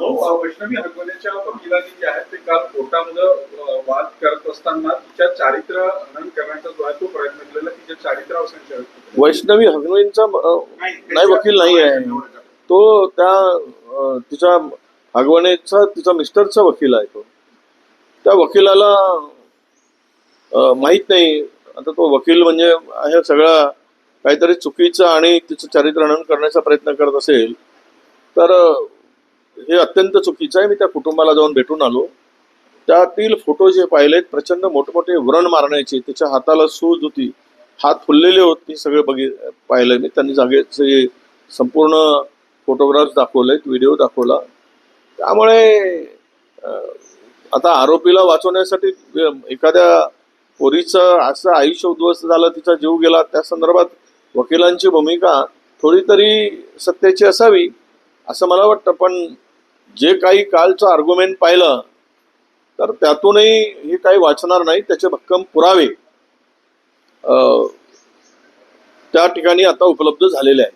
हो वैष्णवी हगवण्याच्या वकिलांनी जे आहेत ते काल कोर्टामध्ये वाद करत असताना तिच्या चारित्र्य हनन करण्याचा जो आहे तो प्रयत्न केलेला तिच्या चारित्र्यावर संशय. वैष्णवी अ, नाही वकील नाही आहे. तो त्या तिच्या हगवणीचा तिचा मिस्टरचा वकील आहे तो. त्या वकिलाला माहीत नाही. आता तो वकील म्हणजे हे सगळा काहीतरी चुकीचं आणि तिचं चारित्र्यहनन करण्याचा प्रयत्न करत असेल तर हे अत्यंत चुकीचं आहे. मी त्या कुटुंबाला जाऊन भेटून आलो. त्यातील फोटो जे पाहिलेत प्रचंड मोठमोठे व्रण मारण्याचे त्याच्या हाताला सूज होती हात फुललेले होते सगळे बघि पाहिलं मी. त्यांनी जागेचे संपूर्ण फोटोग्राफ्स दाखवलेत व्हिडिओ दाखवला. त्यामुळे आता आरोपीला वाचवण्यासाठी एखाद्या पोरीचं असं आयुष्य उद्ध्वस्त झालं तिचा जीव गेला त्या संदर्भात वकिलांची भूमिका थोडी तरी सत्याची असावी असं मला वाटतं. पण जे काही कालचं आर्ग्युमेंट पाहिलं तर त्यातूनही हे काही वाचणार नाही त्याचे भक्कम पुरावे अं, त्या ठिकाणी आता उपलब्ध झालेले आहेत.